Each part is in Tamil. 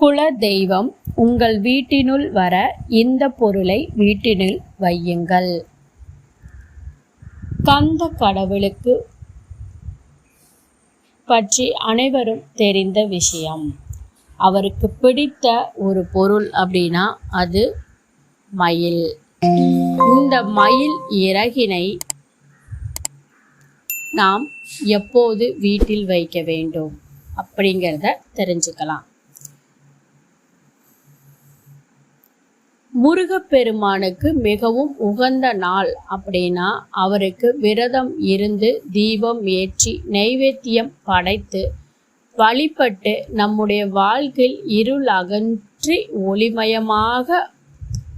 குல தெய்வம் உங்கள் வீட்டினுள் வர இந்த பொருளை வீட்டினுள் வையுங்கள். கந்த கடவுளுக்கு பற்றி அனைவரும் தெரிந்த விஷயம். அவருக்கு பிடித்த ஒரு பொருள் அப்படின்னா அது மயில். இந்த மயில் இறகினை நாம் எப்போது வீட்டில் வைக்க வேண்டும் அப்படிங்கிறத தெரிஞ்சுக்கலாம். முருகப்பெருமானுக்கு மிகவும் உகந்த நாள் அப்படின்னா அவருக்கு விரதம் இருந்து தீபம் ஏற்றி நைவேத்தியம் படைத்து வழிபட்டு நம்முடைய வாழ்க்கையில் இருள் அகற்றி ஒளிமயமாக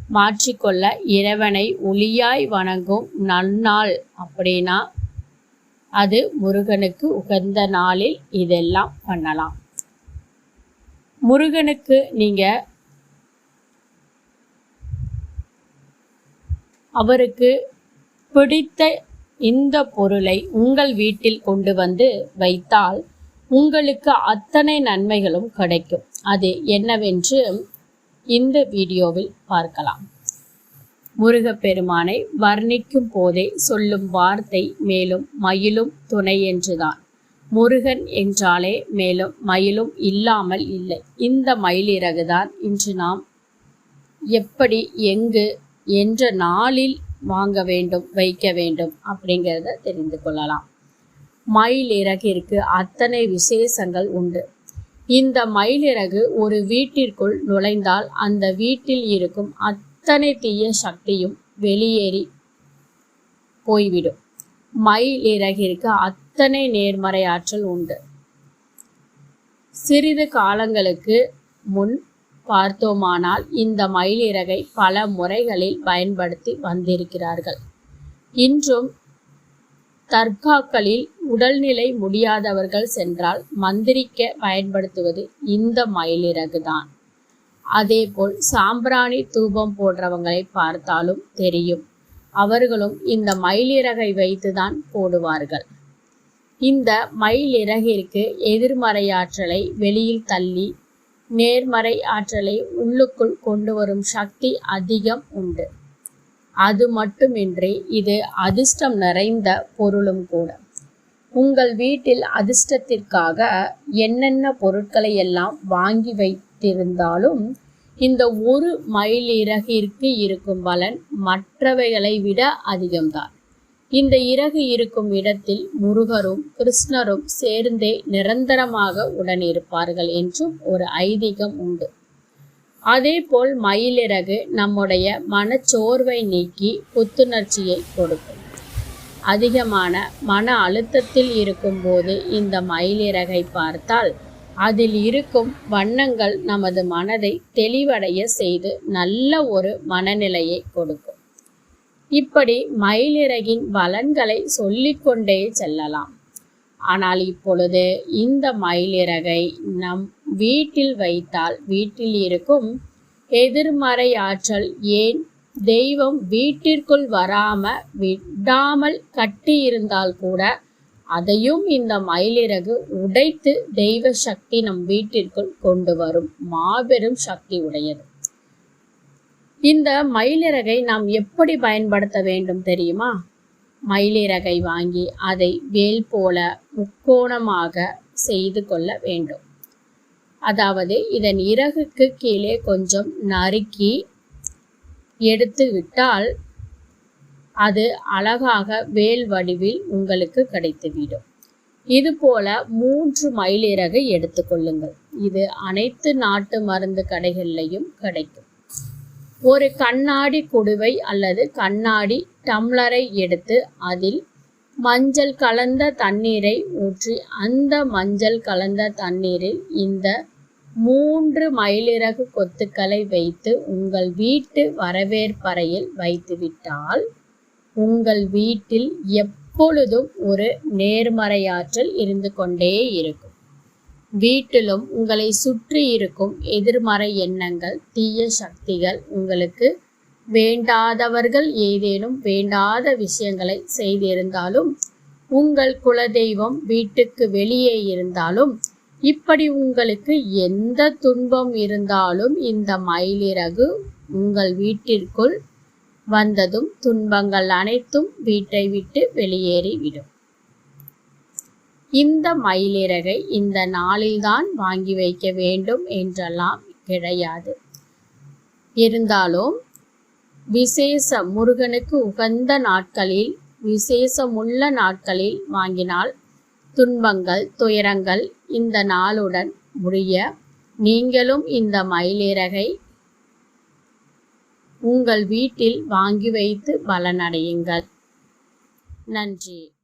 மாற்றிக்கொள்ள இறைவனை ஒளியாய் வணங்கும் நன்னாள் அப்படின்னா அது முருகனுக்கு உகந்த நாளில் இதெல்லாம் பண்ணலாம். முருகனுக்கு நீங்கள் அவருக்கு பிடித்த இந்த பொருளை உங்கள் வீட்டில் கொண்டு வந்து வைத்தால் உங்களுக்கு அத்தனை நன்மைகளும் கிடைக்கும். அது என்னவென்று இந்த வீடியோவில் பார்க்கலாம். முருகப்பெருமானை வர்ணிக்கும் போதே சொல்லும் வார்த்தை மேலும் மயிலும் துணை என்றுதான். முருகன் என்றாலே மேலும் மயிலும் இல்லாமல் இல்லை. இந்த மயிலிறகுதான் இன்று நாம் எப்படி எங்கு என்ற நாளில் வாங்க வேண்டும் வைக்க வேண்டும் அப்படிங்கிறத தெரிந்து கொள்ளலாம். மயில் இறகிற்கு அத்தனை விசேஷங்கள் உண்டு. இந்த மயிலிறகு ஒரு வீட்டிற்குள் நுழைந்தால் அந்த வீட்டில் இருக்கும் அத்தனை தீய சக்தியும் வெளியேறி போய்விடும். மயில் இறகிற்கு அத்தனை நேர்மறை ஆற்றல் உண்டு. சிறிது காலங்களுக்கு முன் பார்த்தோமானால் இந்த மயிலிறகை பல முறைகளில் பயன்படுத்தி வந்திருக்கிறார்கள். இன்றும் தர்காக்களில் உடல்நிலை முடியாதவர்கள் சென்றால் மந்திரிக்க பயன்படுத்துவது இந்த மயிலிறகு தான் அதேபோல் சாம்பிராணி தூபம் போன்றவங்களை பார்த்தாலும் தெரியும். அவர்களும் இந்த மயிலிறகை வைத்துதான் போடுவார்கள். இந்த மயிலிறகிற்கு எதிர்மறையாற்றலை வெளியில் தள்ளி நேர்மறை ஆற்றலை உள்ளுக்குள் கொண்டு வரும் சக்தி அதிகம் உண்டு. அது மட்டுமின்றி இது அதிர்ஷ்டம் நிறைந்த பொருளும் கூட. உங்கள் வீட்டில் அதிர்ஷ்டத்திற்காக என்னென்ன பொருட்களை எல்லாம் வாங்கி வைத்திருந்தாலும் இந்த ஒரு மயிலிறகிற்கு இருக்கும் பலன் மற்றவைகளை விட அதிகம்தான். இந்த இறகு இருக்கும் இடத்தில் முருகரும் கிருஷ்ணரும் சேர்ந்தே நிரந்தரமாக உடனிருப்பார்கள் என்றும் ஒரு ஐதீகம் உண்டு. அதேபோல் மயிலிறகு நம்முடைய மனச்சோர்வை நீக்கி புத்துணர்ச்சியை கொடுக்கும். அதிகமான மன அழுத்தத்தில் இருக்கும்போது இந்த மயிலிறகை பார்த்தால் அதில் இருக்கும் வண்ணங்கள் நமது மனதை தெளிவடைய செய்து நல்ல ஒரு மனநிலையை கொடுக்கும். இப்படி மயிலிறகின் பலன்களை சொல்லிக்கொண்டே செல்லலாம். ஆனால் இப்பொழுது இந்த மயிலிறகை நம் வீட்டில் வைத்தால் வீட்டில் இருக்கும் எதிர்மறை ஆற்றல் ஏன் தெய்வம் வீட்டிற்குள் வராம விடாமல் கட்டியிருந்தால் கூட அதையும் இந்த மயிலிறகு உடைத்து தெய்வ சக்தி நம் வீட்டிற்குள் கொண்டு வரும் மாபெரும் சக்தி உடையது. இந்த மயிலிறகை நாம் எப்படி பயன்படுத்த வேண்டும் தெரியுமா? மயிலிறகை வாங்கி அதை வேல் போல முக்கோணமாக செய்து கொள்ள வேண்டும். அதாவது இதன் இறகுக்கு கீழே கொஞ்சம் நறுக்கி எடுத்து விட்டால் அது அழகாக வேல் வடிவில் உங்களுக்கு கிடைத்துவிடும். இது போல மூன்று மயிலிறகு எடுத்துக்கொள்ளுங்கள் இது அனைத்து நாட்டு மருந்து கடைகள்லையும் கிடைக்கும். ஒரு கண்ணாடி குடுவை அல்லது கண்ணாடி டம்ளரை எடுத்து அதில் மஞ்சள் கலந்த தண்ணீரை ஊற்றி அந்த மஞ்சள் கலந்த தண்ணீரில் இந்த மூன்று மயிலிறகு கொத்துக்களை வைத்து உங்கள் வீட்டு வரவேற்பறையில் வைத்துவிட்டால் உங்கள் வீட்டில் எப்பொழுதும் ஒரு நேர்மறையாற்றல் இருந்து கொண்டே இருக்கும். வீட்டிலும் உங்களை சுற்றி இருக்கும் எதிர்மறை எண்ணங்கள் தீய சக்திகள் உங்களுக்கு வேண்டாதவர்கள் ஏதேனும் வேண்டாத விஷயங்களை செய்திருந்தாலும் உங்கள் குலதெய்வம் வீட்டுக்கு வெளியே இருந்தாலும் இப்படி உங்களுக்கு எந்த துன்பம் இருந்தாலும் இந்த மயிலிறகு உங்கள் வீட்டிற்குள் வந்ததும் துன்பங்கள் அனைத்தும் வீட்டை விட்டு வெளியேறிவிடும். இந்த மயிலிறகை இந்த நாளில்தான் வாங்கி வைக்க வேண்டும் என்றெல்லாம் கிடையாது. இருந்தாலும் விசேஷ முருகனுக்கு உகந்த நாட்களில் விசேஷமுள்ள நாட்களில் வாங்கினால் துன்பங்கள் துயரங்கள் இந்த நாளுடன் முடிய நீங்களும் இந்த மயிலிறகை உங்கள் வீட்டில் வாங்கி வைத்து பலனடையுங்கள். நன்றி.